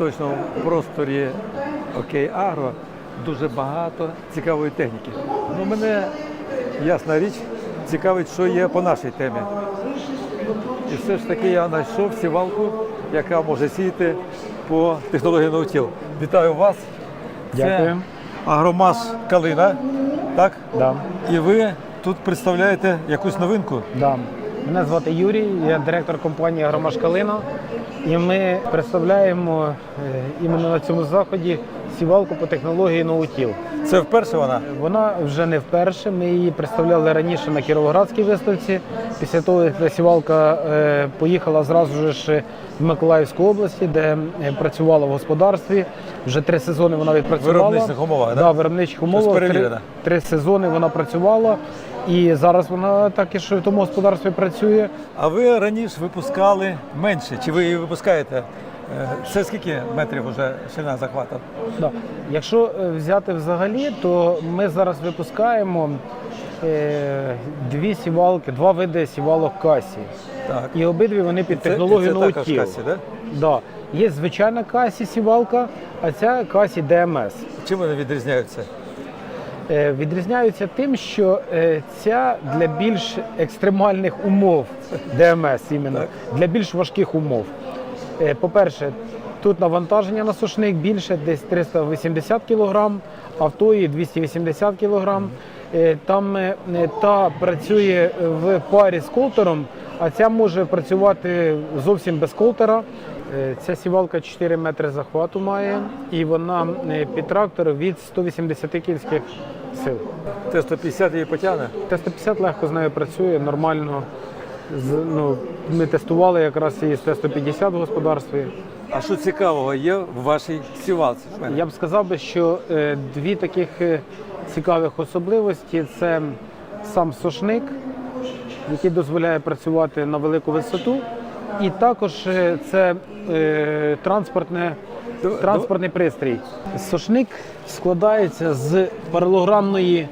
в просторі Окей Агро дуже багато цікавої техніки. Ну, мене, ясна річ, цікавить, що є по нашій темі. І все ж таки я знайшов сівалку, яка може сіяти по технології наутіл. Вітаю вас. Дякую. Це Агромас Калина, так? Да, І ви тут представляєте якусь новинку. да. Мене звати Юрій, я директор компанії «Агромашкалина». І ми представляємо е, іменно на цьому заході сівалку по технології ноутіл. Це вперше вона? Вона вже не вперше. Ми її представляли раніше на Кіровоградській виставці. Після того, як сівалка е, поїхала зразу ж в Миколаївську область, де е, працювала в господарстві. Вже три сезони вона відпрацювала. виробничих умовах, да? да? в виробничих умовах. Три, три сезони вона працювала. І зараз вона так і що в тому господарстві працює. А ви раніше випускали менше. Чи ви її випускаєте? Е, Це скільки метрів вже ширина захвату? Да. Якщо е, взяти взагалі, то ми зараз випускаємо е, дві сівалки, два види сівалок касі. Так. І обидві вони під це ноутіл. да? Да. Є звичайна касі сівалка, а ця касі ДМС. Чим вони відрізняються? Е, Відрізняються тим, що е, ця для більш екстремальних умов ДМС іменно, для більш важких умов. Е, По-перше, тут навантаження на сушник більше, десь 380 кг, а в тої 280 кг. Там та працює в парі з колтером, а ця може працювати зовсім без колтера. Е, Ця сівалка 4 метри захвату має, і вона е, під трактор від 180 кінських сил. Т-150 її потягне? Т-150 легко з нею працює, нормально. Ну, ми тестували якраз її з Т-150 в господарстві. А що цікавого є в вашій сівалці? Я б сказав би, що е, дві таких цікавих особливості це сам сошник, який дозволяє працювати на велику висоту, і також е, це е, транспортне, транспортний пристрій. Сошник складається з паралограмної.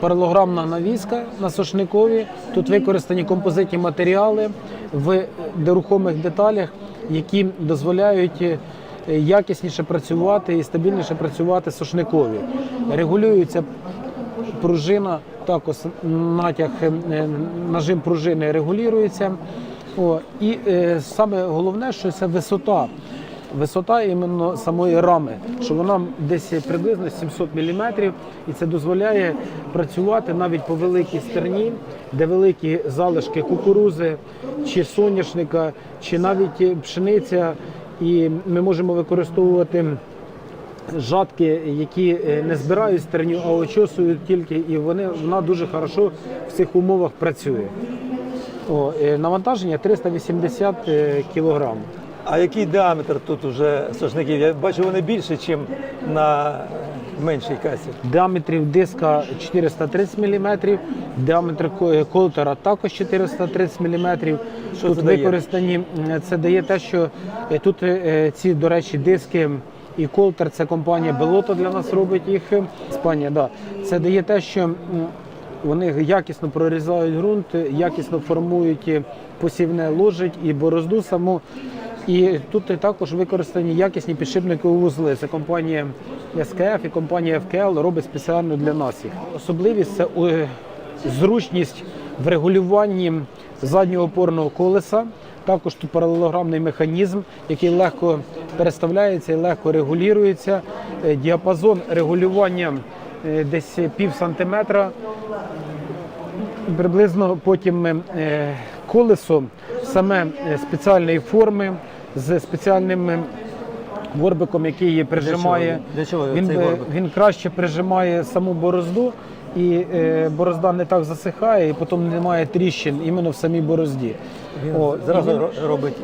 Паралограмна навіска на сошникові. Тут використані композитні матеріали в нерухомих деталях, які дозволяють е, якісніше працювати і стабільніше працювати сошникові. Регулюється пружина, також натяг, е, нажим пружини регулюється. О, і е, саме головне, що це висота. Висота іменно самої рами, що вона десь приблизно 700 мм, і це дозволяє працювати навіть по великій стерні, де великі залишки кукурузи чи соняшника, чи навіть пшениця. І ми можемо використовувати жатки, які е, не збирають стерню, а очосують тільки, і вони вона дуже хорошо в цих умовах працює. О, е, навантаження 380 кг. А який діаметр тут уже сошників? Я бачу, вони більше, ніж на меншій касі. Діаметрів диска 430 мм, діаметр колтера також 430 мм. Що тут це використані е, це дає те, що е, тут е, ці, до речі, диски і колтер, це компанія Белото для нас робить їх. е, Іспанія, да. Це дає те, що вони якісно прорізають ґрунт, якісно формують е, посівне ложить і борозду саму. І тут також використані якісні підшипникові вузли. Це компанія СКФ і компанія ФКЛ робить спеціально для нас їх. Особливість це е, зручність в регулюванні заднього опорного колеса. Також тут паралелограмний механізм, який легко переставляється і легко регулюється. Е, Діапазон регулювання е, десь пів сантиметра приблизно потім е, колесо саме спеціальної форми з спеціальним горбиком, який прижимає. Для чого він, цей е, горбик? він краще прижимає саму борозду, і е, борозда не так засихає, і потім немає тріщин іменно в самій борозді. Він О, зразу він- робить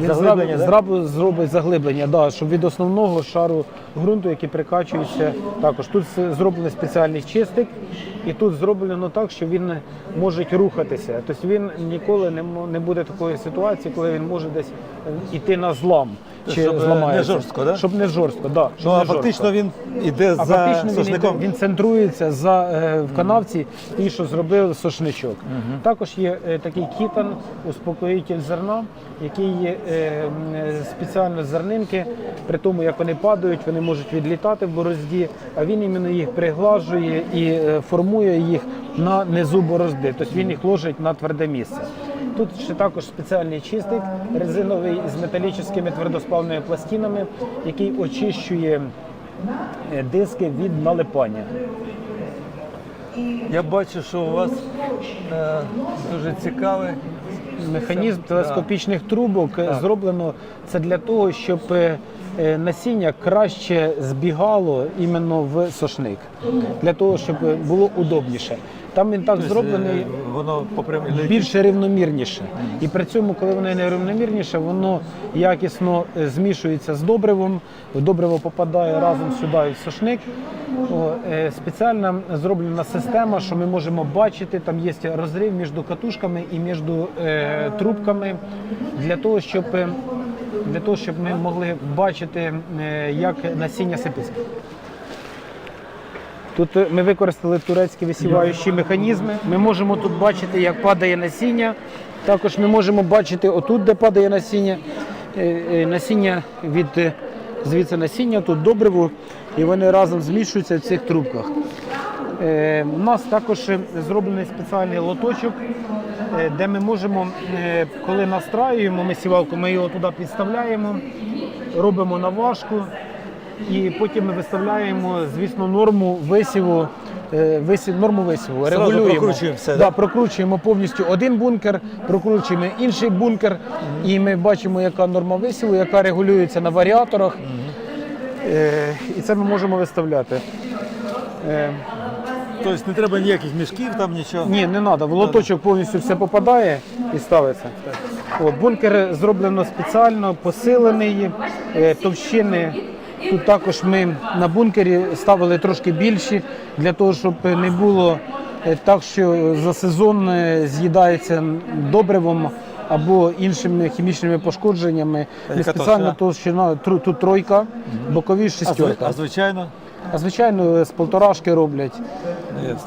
він заглиблення, зробить заглиблення, да, щоб від основного шару ґрунту, який прикачується, також тут зроблений спеціальний чистик, і тут зроблено так, що він може рухатися. Тобто він ніколи не, буде такої ситуації, коли він може десь е, іти на злам. Чи Щоб, е, зламається. не жорстко, да? Щоб не жорстко, да, щоб Ну, а не фактично жорстко. він йде А за фактично він, сошником. йде- він центрується за е, в канавці, і що зробив сошничок. Також є е, такий кітан, успокоїтель зерна, який є е, е, спеціально з зернинки. При тому, як вони падають, вони можуть відлітати в борозді, а він іменно їх приглажує і е, формує їх на низу борозди. Тобто він їх ложить на тверде місце. Тут ще також спеціальний чистик резиновий з металічними твердосплавними пластинами, який очищує е, диски від налипання. Я бачу, що у вас е, дуже цікавий Механізм телескопічних трубок Так. зроблено це для того, щоб е, насіння краще збігало іменно в сошник, для того, щоб е, було удобніше. Там він так Тобто, зроблений. е, Воно по прямій більше рівномірніше. І при цьому, коли воно не рівномірніше, воно якісно е, змішується з добривом. Добриво попадає разом сюди в сошник. Е, Спеціально зроблена система, що ми можемо бачити, там є розрив між катушками і між е, трубками для того, щоб, е, для того, щоб ми могли бачити, е, як насіння сипеться. Тут е, ми використали турецькі висіваючі механізми. Ми можемо тут бачити, як падає насіння. Також ми можемо бачити отут, де падає насіння. Е, Насіння від звідси насіння, тут добриво, і вони разом змішуються в цих трубках. У нас також зроблений спеціальний лоточок, де ми можемо, е, коли настраюємо ми сівалку, ми його туди підставляємо, робимо наважку. І потім ми виставляємо, звісно, норму висіву, е, висів, норму висіву. Регулюємо. прокручуємо все, да, прокручуємо повністю один бункер, прокручуємо інший бункер, і ми бачимо, яка норма висіву, яка регулюється на варіаторах. Е, і це ми можемо виставляти. Е, Тобто не треба ніяких мішків, там нічого. ні, не треба. В лоточок повністю все попадає і ставиться. От, бункер зроблено спеціально, посилений, е, товщини. Тут також ми на бункері ставили трошки більші, для того, щоб не було е, так, що за сезон е, з'їдається добривом або іншими хімічними пошкодженнями. Ми Яка спеціально товщина? товщина, тру- тут тройка, бокові А, зв- шестерка. а звичайно, А звичайно, з полторашки роблять.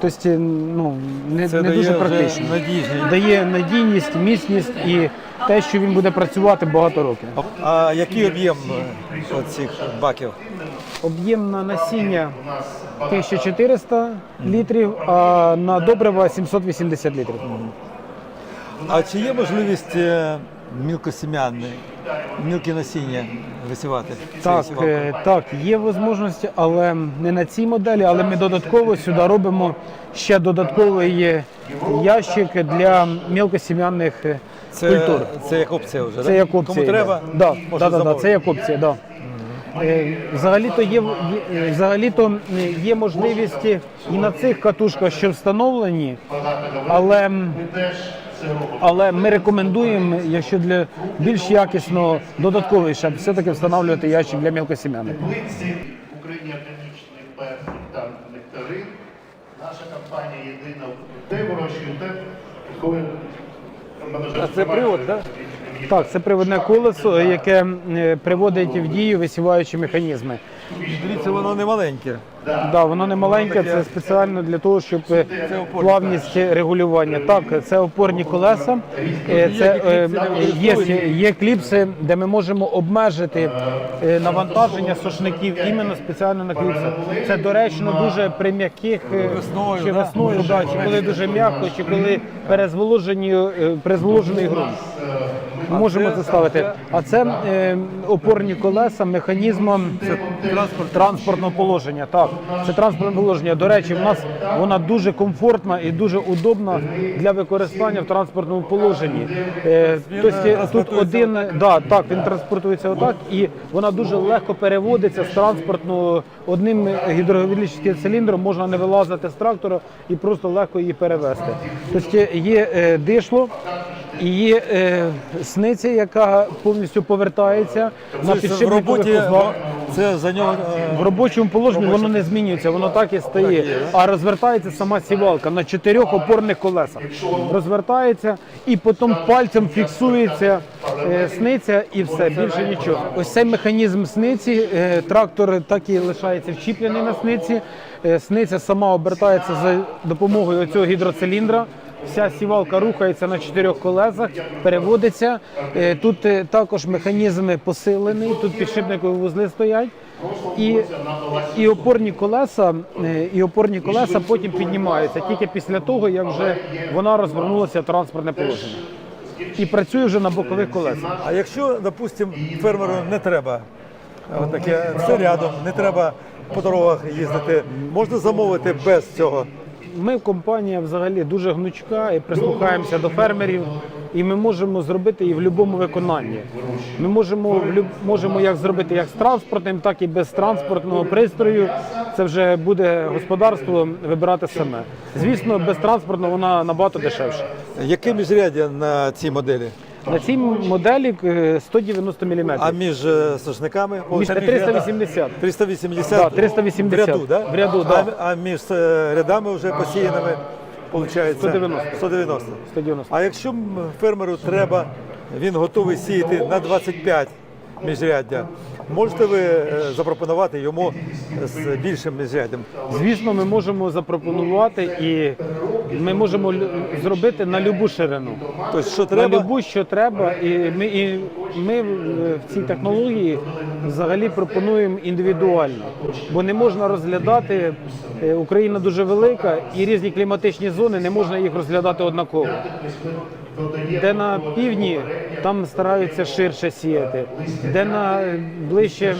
Тобто, ну, не, це не дає дуже вже практично. надійність. Дає надійність, міцність і те, що він буде працювати багато років. А який об'єм е, оцих баків? Об'єм на насіння 1400 літрів, а на добрива 780 літрів. А чи є можливість е, мілкосім'яне, мілкі насіння висівати? Так, е, так, є можливості, але не на цій моделі, але ми додатково сюди робимо ще додатковий е, ящик для мілкосім'яних е, Це, культур. це як опція вже, Це да? як опція. Кому йде. треба, да, да, да, да, це як опція, да. Е, Взагалі-то є, є- взагалі-то є можливість і на цих катушках, що встановлені, але, м, але ми рекомендуємо, якщо для більш якісного додатковий, щоб все-таки встановлювати ящик для мілкосім'яних. Таблиці в Україні органічний персик та нектарин. Наша компанія єдина де вирощує те, це привод, так? Так, це приводне колесо, яке е, приводить в дію висіваючі механізми. Дивіться, воно не маленьке. Да, воно не маленьке, це спеціально для того, щоб е, плавність регулювання. Так, це опорні колеса. Е, Це е, є, є кліпси, де ми можемо обмежити навантаження сушників іменно спеціально на кліпсах. Це доречно дуже при м'яких чи весною, да, чи коли дуже м'яко, чи коли перезволожені, перезволожений ґрунт. Можемо це- це ставити. А це е, опорні колеса механізмом Транспорт. транспортного положення. Так, це транспортне положення. До речі, в нас вона дуже комфортна і дуже удобна для використання в транспортному положенні. Е, тобто, е, тут один, да, так, він транспортується отак, і вона дуже легко переводиться з транспортного одним гідровілічним циліндром можна не вилазити з трактора і просто легко її перевезти. Тобто є е, дишло, І е, сниця, яка повністю повертається на Тобто в підшипникових роботі узлах. це за нього е, В робочому положенні воно не змінюється, воно так і стає. А розвертається сама сівалка на чотирьох опорних колесах. Розвертається і потім пальцем фіксується е, сниця і все, більше нічого. Ось цей механізм сниці, е, трактор так і лишається вчіплений на сниці. Е, Сниця сама обертається за допомогою цього гідроциліндра. Вся сівалка рухається на чотирьох колесах, переводиться. Е, Тут е, також механізм посилений, тут підшипникові вузли стоять. І, і опорні колеса, е, і опорні колеса потім піднімаються тільки після того, як вже вона розвернулася в транспортне положення. І працює вже на бокових колесах. А якщо, допустимо, фермеру не треба таке, все рядом, не треба по дорогах їздити, можна замовити без цього. Ми компанія взагалі дуже гнучка і прислухаємося до фермерів, і ми можемо зробити і в будь-якому виконанні. Ми можемо можемо як зробити як з транспортним, так і без транспортного пристрою. Це вже буде господарство вибирати саме. Звісно, без транспортного вона набагато дешевша. Яке міжряддя на цій моделі? На цій моделі е, 190 мм. А між е, сошниками? Між 380. 380? Да, 380. В ряду, да? В ряду, да. А, а між е, рядами вже посіяними, виходить? 190. 190. 190. А якщо фермеру треба, він готовий сіяти на 25 міжряддя, можете ви е, запропонувати йому з більшим міжряддям? Звісно, ми можемо запропонувати і ми можемо зробити на любу ширину. Тобто, що На любу, що треба, і ми, і ми в в цій технології взагалі пропонуємо індивідуально, бо не можна розглядати е, Україна дуже велика і різні кліматичні зони не можна їх розглядати однаково. Де на півдні там стараються ширше сіяти, де на ближче,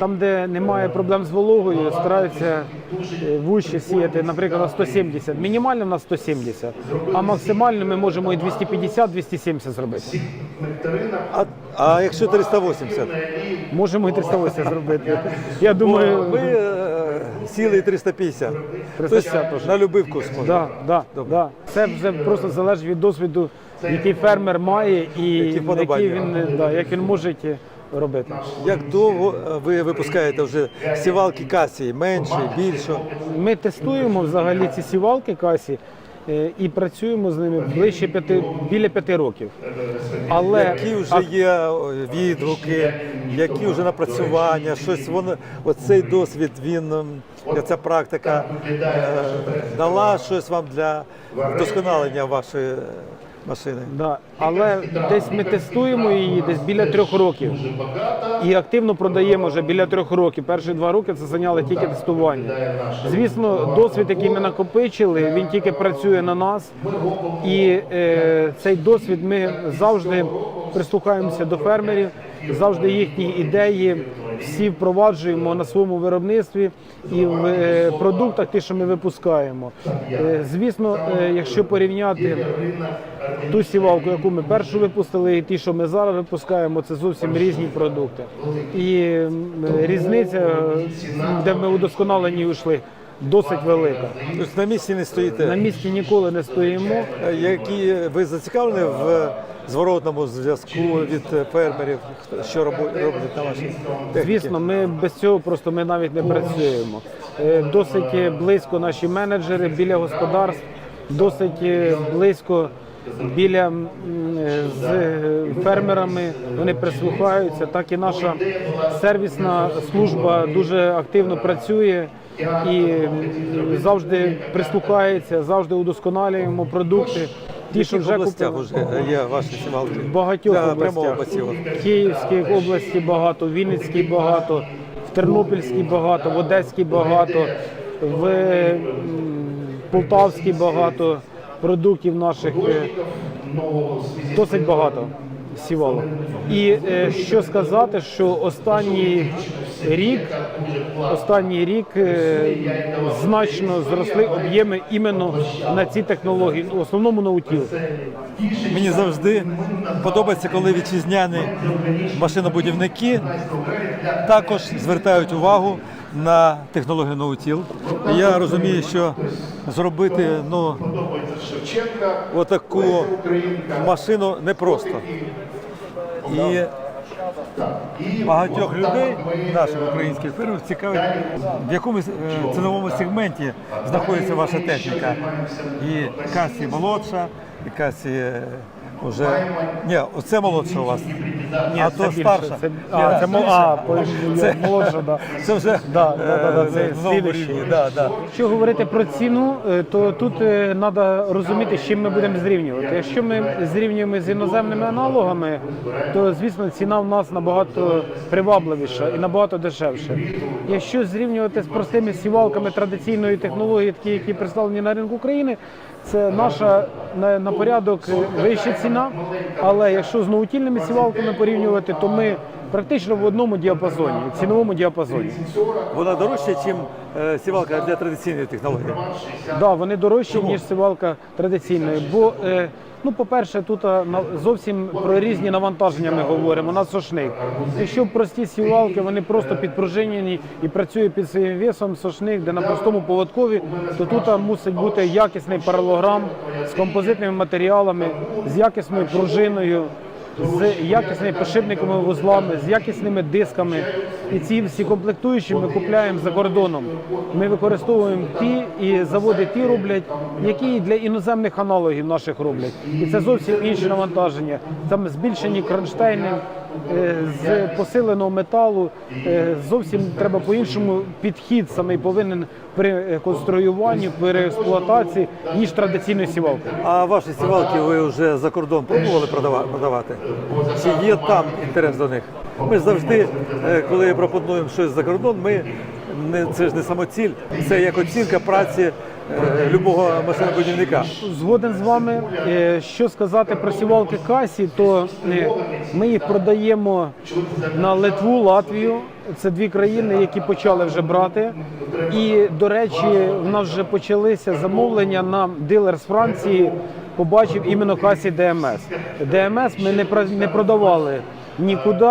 там де немає проблем з вологою, стараються е, вужче сіяти, наприклад, на 170. Мінімально на 170, а максимально ми можемо і 250-270 зробити. А, а якщо 380? Можемо і 380 зробити. Я думаю, Ми е, сіли 350. 350 Тобто теж. на будь-який вкус можна. Да, да, да. Це вже просто залежить від досвіду, який фермер має і який він, да, як він може робити. Як довго е, ви випускаєте вже сівалки касії? Менше, більше? Ми тестуємо взагалі ці сівалки касі е, і працюємо з ними ближче п'яти, біля п'яти років. Але Які вже є відгуки, які вже напрацювання, щось воно, оцей досвід, він, ем, ця практика е, дала щось вам для вдосконалення вашої машини? Да, але десь ми тестуємо її десь біля трьох років. І активно продаємо вже біля трьох років. Перші два роки це зайняли тільки тестування. Звісно, досвід, який ми накопичили, він тільки працює на нас. І е, цей досвід ми завжди прислухаємося до фермерів, завжди їхні ідеї всі впроваджуємо на своєму виробництві і в е, продуктах, ті, що ми випускаємо. Е, Звісно, е, якщо порівняти ту сівалку, яку ми першу випустили, і ті, що ми зараз випускаємо, це зовсім різні продукти. І різниця, де ми удосконалені йшли, досить велика. Тобто на місці не На місці ніколи не стоїмо. Які ви зацікавлені в зворотному зв'язку від фермерів, що роблять на вашій техніці? Звісно, ми без цього просто ми навіть не працюємо. Е, Досить близько наші менеджери біля господарств, досить близько біля е, з е, фермерами. Вони прислухаються. Так і наша сервісна служба дуже активно працює. І завжди прислухається, завжди удосконалюємо продукти. Ті, що вже областях вже є ваші сівалки? В багатьох Для областях. В Київській області багато, в Вінницькій багато, в Тернопільській багато, в Одеській багато, в Полтавській багато продуктів наших. е, Досить багато сівалок. І е, що сказати, що останні рік, останній рік е, значно зросли об'єми іменно на ці технології, в основному на утіл. Мені завжди подобається, коли вітчизняні машинобудівники також звертають увагу на технологію ноутіл. Я розумію, що зробити ну, отаку машину непросто. І багатьох людей, наших українських фірм, цікавить, в якому е, ціновому сегменті знаходиться ваша техніка. І касі молодша, і касі е, вже. Ні, оце молодша у вас. а це то старша. Це, а, це, мол- а, по- Це- молодша, да. Це вже Да, да, да, да, е, це. Да, да. Якщо говорити про ціну, е, то тут треба розуміти, з чим ми будемо зрівнювати. Якщо ми зрівнюємо з іноземними аналогами, то звісно ціна в нас набагато привабливіша і набагато дешевша. Якщо зрівнювати з простими сівалками традиційної технології, такі, які представлені на ринку України, це наша на, на порядок вища ціна. Але якщо з наутільними сівалками порівнювати, то ми практично в одному діапазоні, ціновому діапазоні. Вона дорожча, ніж сівалка для традиційної технології. Да, вони дорожчі, ніж сівалка традиційної. Бо, е, ну, по-перше, тут на- зовсім про різні навантаження ми говоримо на сошник. Якщо прості сівалки, вони просто підпружинені і працюють під своїм весом сошник, де на простому поводкові, то тут мусить бути якісний паралограм з композитними матеріалами, з якісною пружиною. З якісними підшипниковими вузлами, з якісними дисками. І ці всі комплектуючі ми купляємо за кордоном. Ми використовуємо ті і заводи ті роблять, які і для іноземних аналогів наших роблять. І це зовсім інше навантаження. Там збільшені кронштейни з посиленого металу. Е, Зовсім треба по-іншому підхід самий повинен при е, конструюванні, при експлуатації, ніж традиційної сівалки. А ваші сівалки ви вже за кордон пробували продавати? Чи є там інтерес до них? Ми завжди, е, коли пропонуємо щось за кордон, ми не це ж не самоціль, це як оцінка праці е, любого машинобудівника. Згоден з вами. Е, Що сказати про сівалки касі, то е, ми їх продаємо на Литву, Латвію. Це дві країни, які почали вже брати. І, до речі, в нас вже почалися замовлення на дилер з Франції. Побачив іменно касі ДМС. ДМС ми не продавали нікуди.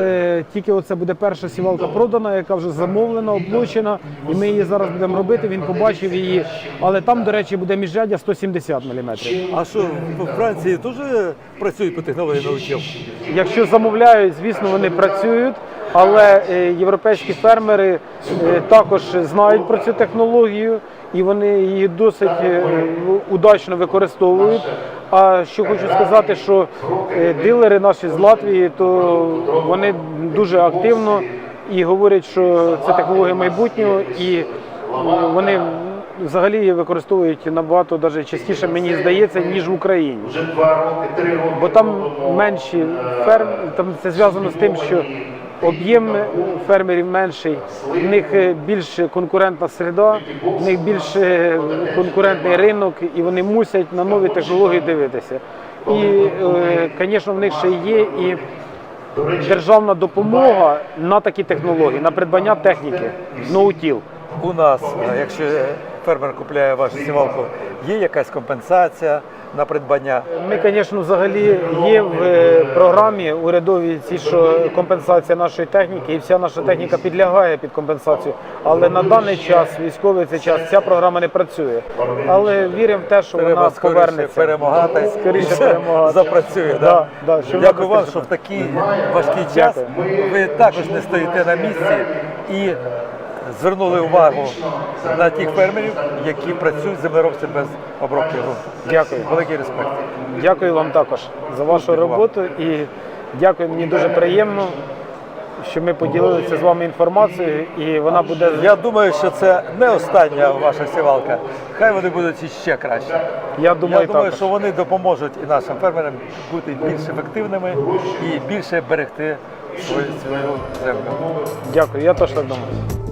Е, Тільки оце буде перша сівалка продана, яка вже замовлена, оплачена, і ми її зараз будемо робити. Він побачив її, але там, до речі, буде міжряддя 170 мм. А що в Франції теж працюють по технології научів? Якщо замовляють, звісно, вони працюють, але е, європейські фермери е, також знають про цю технологію і вони її досить е, удачно використовують. А що хочу сказати, що е, дилери наші з Латвії, то вони дуже активно і говорять, що це технологія майбутнього, і е, вони взагалі її використовують набагато даже частіше, мені здається, ніж в Україні. Бо там менші ферм, там це зв'язано з тим, що об'єм фермерів менший, в них е, більш конкурентна середа, в них більш е, конкурентний ринок, і вони мусять на нові технології дивитися. І, звісно, в них ще є і державна допомога на такі технології, на придбання техніки, ноутіл. У нас, е, якщо фермер купляє вашу сівалку, є якась компенсація на придбання? Ми, звісно, взагалі є в е, програмі урядовій ці, що компенсація нашої техніки, і вся наша техніка підлягає під компенсацію. Але на даний час, військовий цей час, ця програма не працює. Але віримо в те, що вона Треба скоріше повернеться. перемагати Скоріше перемагати. запрацює. Да, Да? да, вона Дякую вам, що в такий важкий час ви також не стоїте на місці і звернули увагу на тих фермерів, які працюють землеробці без обробки ґрунту. Дякую. Великий респект. Дякую вам також за вашу роботу і дякую. Мені дуже приємно, що ми поділилися з вами інформацією, і вона буде Я думаю, що це не остання ваша сівалка. Хай вони будуть іще краще. Я думаю, Я думаю, також. що вони допоможуть і нашим фермерам бути більш ефективними і більше берегти свою, землю. Дякую, я теж так думаю.